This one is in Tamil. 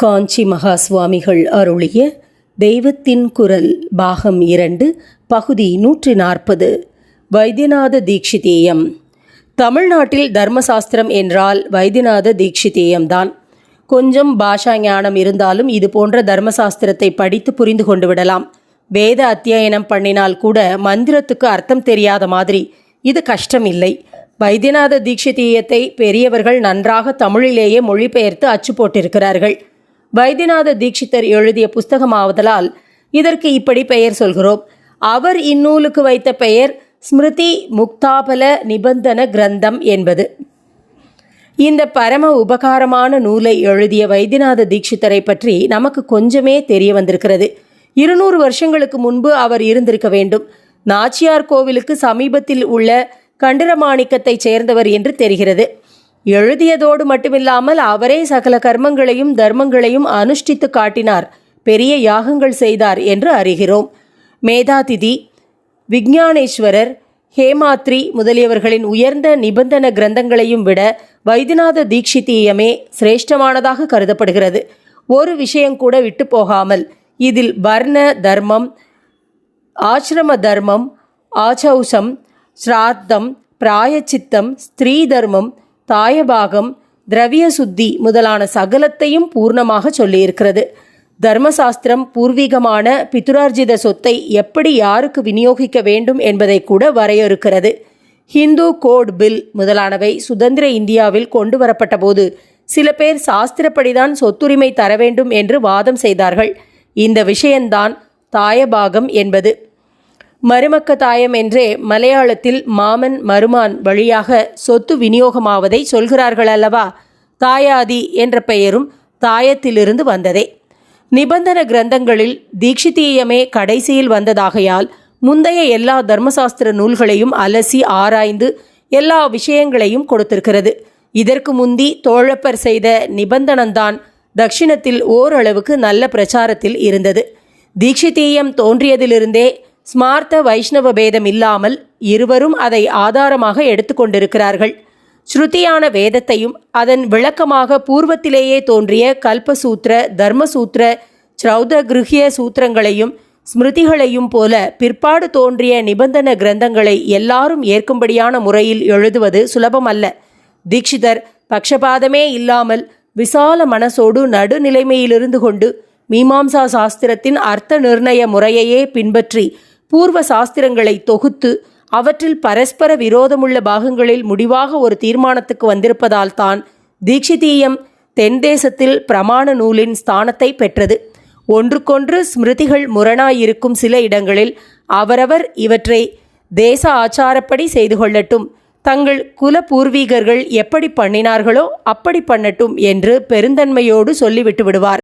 காஞ்சி மகா சுவாமிகள் அருளிய தெய்வத்தின் குரல் பாகம் இரண்டு பகுதி நூற்றி நாற்பது. வைத்தியநாத தீட்சிதேயம். தமிழ்நாட்டில் தர்மசாஸ்திரம் என்றால் வைத்தியநாத தீட்சிதேயம்தான். கொஞ்சம் பாஷா ஞானம் இருந்தாலும் இது போன்ற தர்மசாஸ்திரத்தை படித்து புரிந்து கொண்டு விடலாம். வேத அத்தியாயனம் பண்ணினால் கூட மந்திரத்துக்கு அர்த்தம் தெரியாத மாதிரி. இது கஷ்டம் இல்லை வைத்தியநாத தீட்சிதேயத்தை பெரியவர்கள் நன்றாக தமிழிலேயே மொழிபெயர்த்து அச்சு போட்டிருக்கிறார்கள் வைத்தியநாத தீட்சிதர் எழுதிய புஸ்தகமாவதலால் இதற்கு இப்படி பெயர் சொல்கிறோம். அவர் இந்நூலுக்கு வைத்த பெயர் ஸ்மிருதி முக்தாபல நிபந்தன கிரந்தம் என்பது. இந்த பரம உபகாரமான நூலை எழுதிய வைத்தியநாத தீட்சிதரை பற்றி நமக்கு கொஞ்சமே தெரிய வந்திருக்கிறது. இருநூறு வருஷங்களுக்கு முன்பு அவர் இருந்திருக்க வேண்டும். நாச்சியார் கோவிலுக்கு சமீபத்தில் உள்ள கண்டரமாணிக்கத்தைச் சேர்ந்தவர் என்று தெரிகிறது. எழுதியதோடு மட்டுமில்லாமல் அவரே சகல கர்மங்களையும் தர்மங்களையும் அனுஷ்டித்து காட்டினார். பெரிய யாகங்கள் செய்தார் என்று அறிகிறோம். மேதாதிதி விஞ்ஞானேஸ்வரர் ஹேமாத்ரி முதலியவர்களின் உயர்ந்த நிபந்தன கிரந்தங்களையும் விட வைத்தியநாத தீட்சிதீயமே சிரேஷ்டமானதாக கருதப்படுகிறது. ஒரு விஷயம் கூட விட்டு போகாமல் இதில் வர்ண தர்மம் ஆசிரம தர்மம் ஆச்சௌசம் ஸ்ராத்தம் பிராயச்சித்தம் ஸ்திரீ தர்மம் தாயபாகம் திரவிய சுத்தி முதலான சகலத்தையும் பூர்ணமாக சொல்லியிருக்கிறது. தர்மசாஸ்திரம் பூர்வீகமான பிதுரார்ஜித சொத்தை எப்படி யாருக்கு விநியோகிக்க வேண்டும் என்பதை கூட வரையறுக்கிறது. ஹிந்து கோட் பில் முதலானவை சுதந்திர இந்தியாவில் கொண்டு வரப்பட்ட போது சில பேர் சாஸ்திரப்படிதான் சொத்துரிமை தர வேண்டும் என்று வாதம் செய்தார்கள். இந்த விஷயம்தான் தாயபாகம் என்பது. மருமக்க தாயம் என்றே மலையாளத்தில் மாமன் மருமான் வழியாக சொத்து விநியோகமாவதை சொல்கிறார்கள் அல்லவா? தாயாதி என்ற பெயரும் தாயத்திலிருந்து வந்ததே. நிபந்தன கிரந்தங்களில் தீட்சிதீயமே கடைசியில் வந்ததாகையால் முந்தைய எல்லா தர்மசாஸ்திர நூல்களையும் அலசி ஆராய்ந்து எல்லா விஷயங்களையும் கொடுத்திருக்கிறது. இதற்கு முந்தி தோழப்பர் செய்த நிபந்தனந்தான் தட்சிணத்தில் ஓரளவுக்கு நல்ல பிரச்சாரத்தில் இருந்தது. தீட்சிதீயம் தோன்றியதிலிருந்தே ஸ்மார்த்த வைஷ்ணவ பேதம் இல்லாமல் இருவரும் அதை ஆதாரமாக எடுத்துக்கொண்டிருக்கிறார்கள் ஸ்ருதியான வேதத்தையும் அதன் விளக்கமாக பூர்வத்திலேயே தோன்றிய கல்பசூத்திர தர்மசூத்திர கிருஹிய சூத்திரங்களையும் ஸ்மிருதிகளையும் போல பிற்பாடு தோன்றிய நிபந்தன கிரந்தங்களை எல்லாரும் ஏற்கும்படியான முறையில் எழுதுவது சுலபமல்ல. தீட்சிதர் பக்ஷபாதமே இல்லாமல் விசால மனசோடு நடுநிலைமையிலிருந்து கொண்டு மீமாம்சா சாஸ்திரத்தின் அர்த்த நிர்ணய முறையையே பின்பற்றி பூர்வ சாஸ்திரங்களை தொகுத்து அவற்றில் பரஸ்பர விரோதமுள்ள பாகங்களில் முடிவாக ஒரு தீர்மானத்துக்கு வந்திருப்பதால் தான் தீட்சிதீயம் தென்தேசத்தில் பிரமாண நூலின் ஸ்தானத்தை பெற்றது. ஒன்றுக்கொன்று ஸ்மிருதிகள் முரணாயிருக்கும் சில இடங்களில் அவரவர் இவற்றை தேச ஆச்சாரப்படி செய்து கொள்ளட்டும். தங்கள் குல பூர்வீகர்கள் எப்படி பண்ணினார்களோ அப்படி பண்ணட்டும் என்று பெருந்தன்மையோடு சொல்லிவிட்டு விடுவார்.